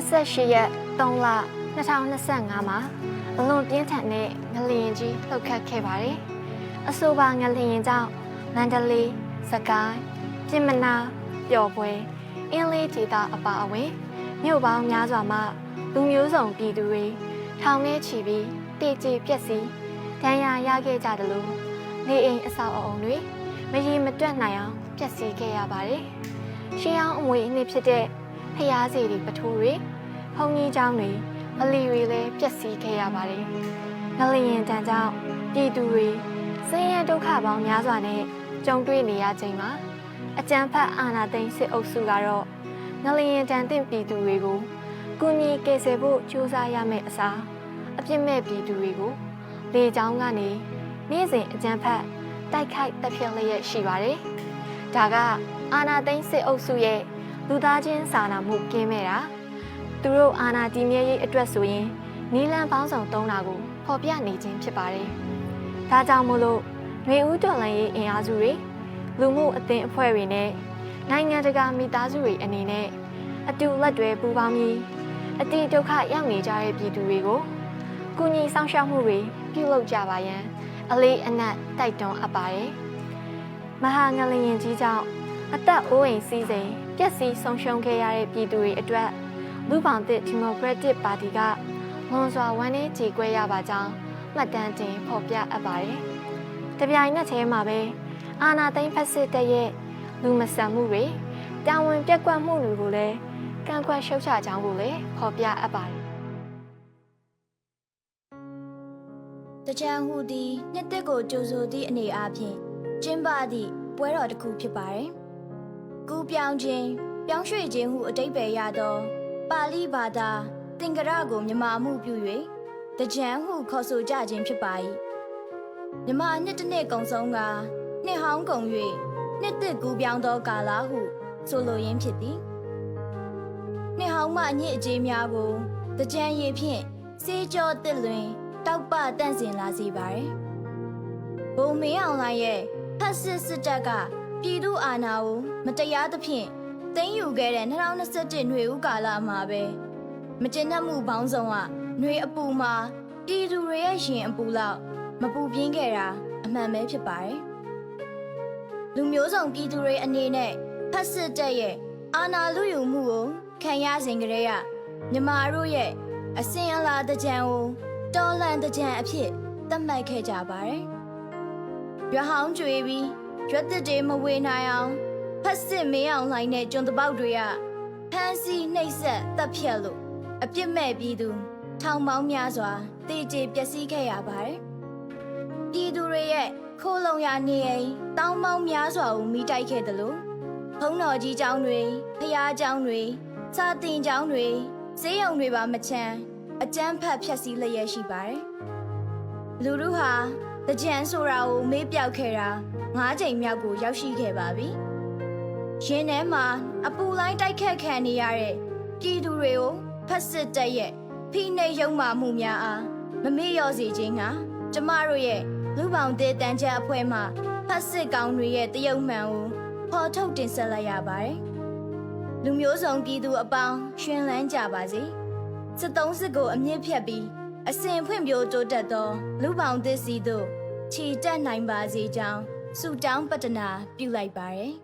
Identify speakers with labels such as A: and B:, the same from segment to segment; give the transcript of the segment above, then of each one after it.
A: 28ရက်3လ2025မှာအလွန်ပြင်းထန်တဲ့ငလျင်ကြီးလှုပ်ခတ်ခဲ့ပါတယ်။အဆိုပါငလျင်ကြောင့်မန္တလေး၊စကိုင်း၊ပြင်မနာ၊ပျော်ပွဲအင်းလေးဒေသအပါအဝင်မြို့ပေါင်းများစွာမှလူမျိုးစုံပြည်သူတွေထောင်ထဲချီပြီးတေကျပျက်စီးဒဏ်ရာရခဲ့ကြတယ်လို့နေအိမ်အဆောက်အအုံတွေမရေမတွက်နိုင်အောင်ပျက်စီးခဲ့ရပါတယ်။ရှေးအောင်အမွေအနှစ်ဖြစ်တဲ့ဖျားစီတွေပထိုးတွေဘုံ ကြီးကျောင်းတွေမလီတွေလည်းပျက်စီးခဲ့ရပါတယ်။ငလျင်တန်ကြောင့်ပြည်သူတွေဆင်းရဲဒုက္ခပေါင်းများစွာနဲ့ကြုံတွေ့နေရချိန်မှာအကြံဖတ်အာဏာသိမ်းစစ်အုပ်စုကတော့ငလျင်တန်တဲ့ပြည်သူတွေကိုကူညီကယ်ဆယ်ဖို့ကြိုးစားရမယ့်အစားအပြစ်မဲ့ပြည်သူတွေကိုလေကြောင်းကနေနေ့စဉ်အကြံဖတ်တိုက်ခိုက်တပ်ဖြတ်လျက်ရှိပါတယ်။ဒါကအာဏာသိမ်းစစ်အုပ်စုရဲ့လူသားချင်းစာနာမှုကင်းမဲ့တာ သူတို့အာဏာတည်မြဲရေးအတွက်ဆိုရင်နီလန်ပေါင်းဆောင်သုံးတာကိုဖော်ပြနေခြင်းဖြစ်ပါတယ်။ဒါကြောင့်မို့လို့ຫນွေဦးတော်လှန်ရေးအင်အားစုတွေလူမှုအသင်းအဖွဲ့တွေနဲ့နိုင်ငံတကာမိသားစုတွေအနေနဲ့အတူလက်တွဲပူးပေါင်းပြီးအတိဒုက္ခရောက်နေကြတဲ့ပြည်သူတွေကိုကုညီဆောင်ရှောက်မှုတွေပြုလုပ်ကြပါရန်အလေးအနက်တိုက်တွန်းအပ်ပါတယ်။မဟာငလျင်ကြီးကြောင့်အသက်အိုးအိမ်စီးစိမ်ပျက်စီးဆုံးရှုံးခဲ့ရတဲ့ပြည်သူတွေအတွက် လူပောင်သစ်ဒီမိုကရက်တစ်ပါတီကလွန်စွာဝန်းနေကြေကွဲရပါကြောင်းမှတ်တမ်းတင်ဖော်ပြအပ်ပါတယ်။တပြိုင်နက်တည်းမှာပဲအာနာသိန်းဖက်စစ်တပ်ရဲ့လူမဆန်မှုတွေတာဝန်ပြက်ကွက်မှုတွေကိုလည်းကန့်ကွက်ရှုတ်ချကြောင်းကိုလည်းဖော်ပြအပ်ပါတယ်
B: တကြံဟူသည်နှစ်သက်ကိုကြိုဆိုသည့်အနေအားဖြင့်ကျင်းပသည့်ပွဲတော်တစ်ခုဖြစ်ပါတယ်။ကူပြောင်းခြင်းပြောင်းရွှေ့ခြင်းဟုအတိတ်ပဲရသော ပါဠိဘာသာသင်္ကရကိုမြမာမှုပြု၍တကြံဟုခေါ်ဆိုကြခြင်းဖြစ်ပါ၏။မြမာနှစ်တစ်နှစ်ကုံဆုံးကနှစ်ဟောင်းကုန်၍နှစ်သက်ကူပြောင်းသောကာလဟု ဆိုလိုရင်းဖြစ်သည်။နှစ်ဟောင်းမှအညစ်အကြေးများကိုတကြံရည်ဖြင့်စေးကြောတစ်လွင်တောက်ပတန့်စင်လာစေပါတယ်။ဘုံမင်းအောင်လှိုင်ရဲ့ဖက်စစ်စစ်တပ်ကပြည်သူအာဏာကိုမတရားသဖြင့် သိမ်းယူခဲ့တဲ့2021ຫນွေဦးကာလမှာပဲမကျဉ်းမှုပေါင်းစုံကຫນွေအပူမှာပြည်သူတွေရဲ့ရင်အပူလောက်မပူပြင်းခဲ့တာအမှန်ပဲဖြစ်ပါတယ်။လူမျိုးစုံပြည်သူတွေအနေနဲ့ဖက်စစ်တပ်ရဲ့အာဏာလုယူမှုကိုခံရစဉ်ကတည်းကမြမာတို့ရဲ့အစင်အလာတကြံကို တော်လန်တကြံအဖြစ်သတ်မှတ်ခဲ့ကြပါတယ်။ရွာဟောင်းကျွေပြီးရွက်တစ်တွေမဝေနိုင်အောင် ဖက်စစ်မင်းအောင်လှိုင်းတဲ့ကျွန်းတပေါက်တွေကဖမ်းဆီးနှိပ်စက်တပ်ဖြတ်လို့အပြစ်မဲ့ပြည်သူထောင်ပေါင်းများစွာတေကျေပျက်စီးခဲ့ရပါတယ်။ပြည်သူတွေရဲ့ခိုးလုံရနေအိမ်တောင်းပေါင်းများစွာကိုမိတိုက်ခဲ့တယ်လို့ဘုံတော်ကြီးကျောင်းတွေဖျားကျောင်းတွေစာတင်ကျောင်းတွေဈေးရုံတွေပါမချမ်းအကျန်းဖတ်ဖြက်စီးလျက်ရှိပါတယ်။လူတို့ဟာတကြံဆိုတာကိုမေးပြောက်ခဲ့တာ၅ချိန်မြောက်ကိုရောက်ရှိခဲ့ပါပြီ။ ရင်းထဲမှာအပူလိုင်းတိုက်ခတ်ခံနေရတဲ့ပြည်သူတွေကိုဖက်စစ်တပ်ရဲ့ဖိနှိပ်ယုံမှမှုများအားမမေ့လျော့စေခြင်းကကျမတို့ရဲ့လူပောင်တဲ့တန်ချက်အဖွဲ့မှဖက်စစ်ကောင်တွေရဲ့တရုတ်မှန်ကိုဖော်ထုတ်တင်ဆက်လိုက်ရပါတယ်။လူမျိုးစုံပြည်သူအပေါင်းရှင်လန်းကြပါစေ။စစ်သုံးစစ်ကိုအမြင့်ဖြတ်ပြီးအစဉ်ဖွင့်ပြိုးတိုးတက်သောလူပောင်သစ်စီတို့ခြေတက်နိုင်ပါစေကြောင်းဆုတောင်းပတ္တနာပြုလိုက်ပါရယ်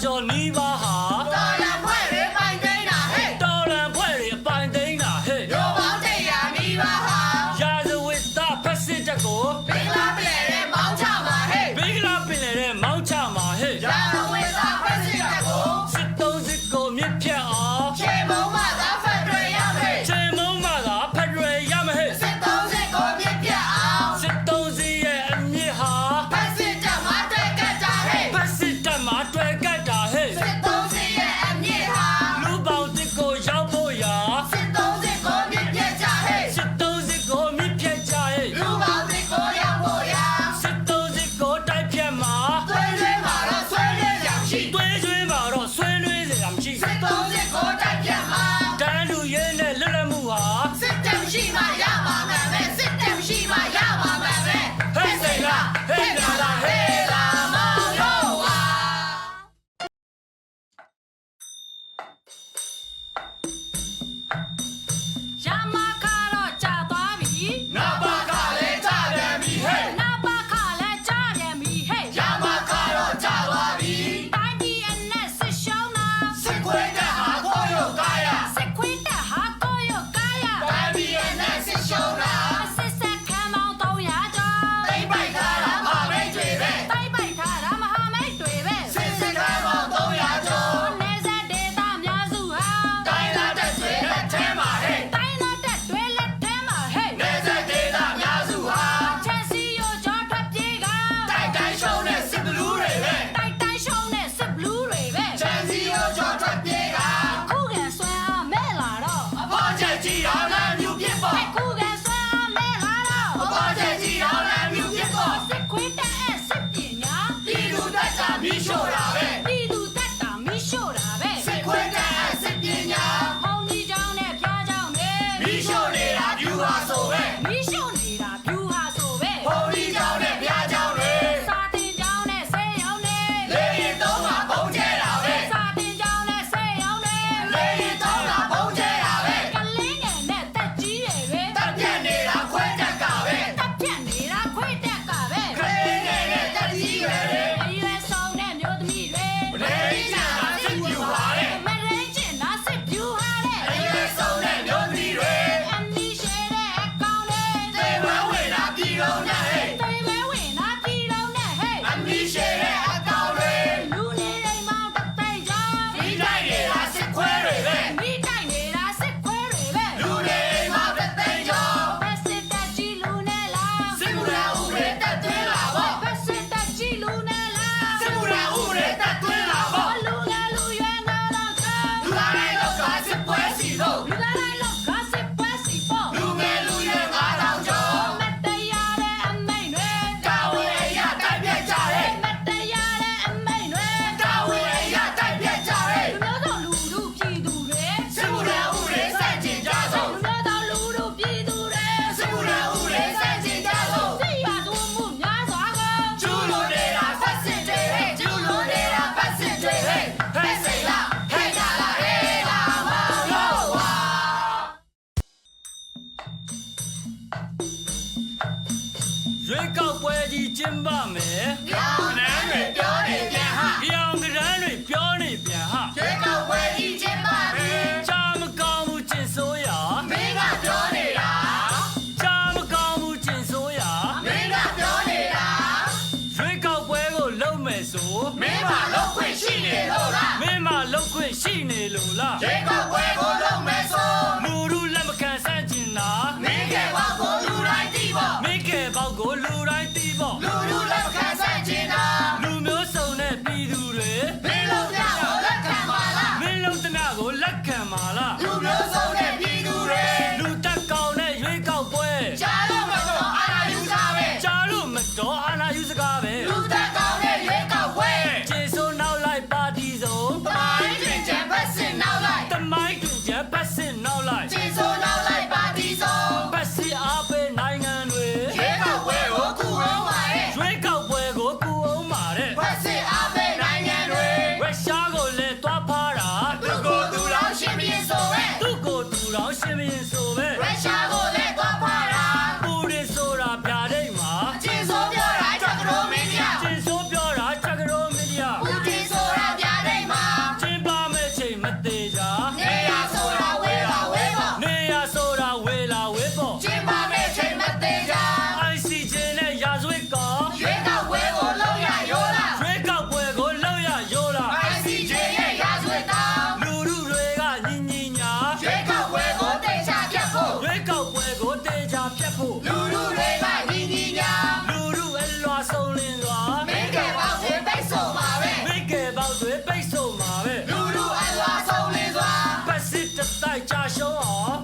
C: 場には ကျ
D: င်းပ
C: မ
D: ယ်။
C: ကောင်းန
D: န်းတွေပြော
C: No lies. 回家修奥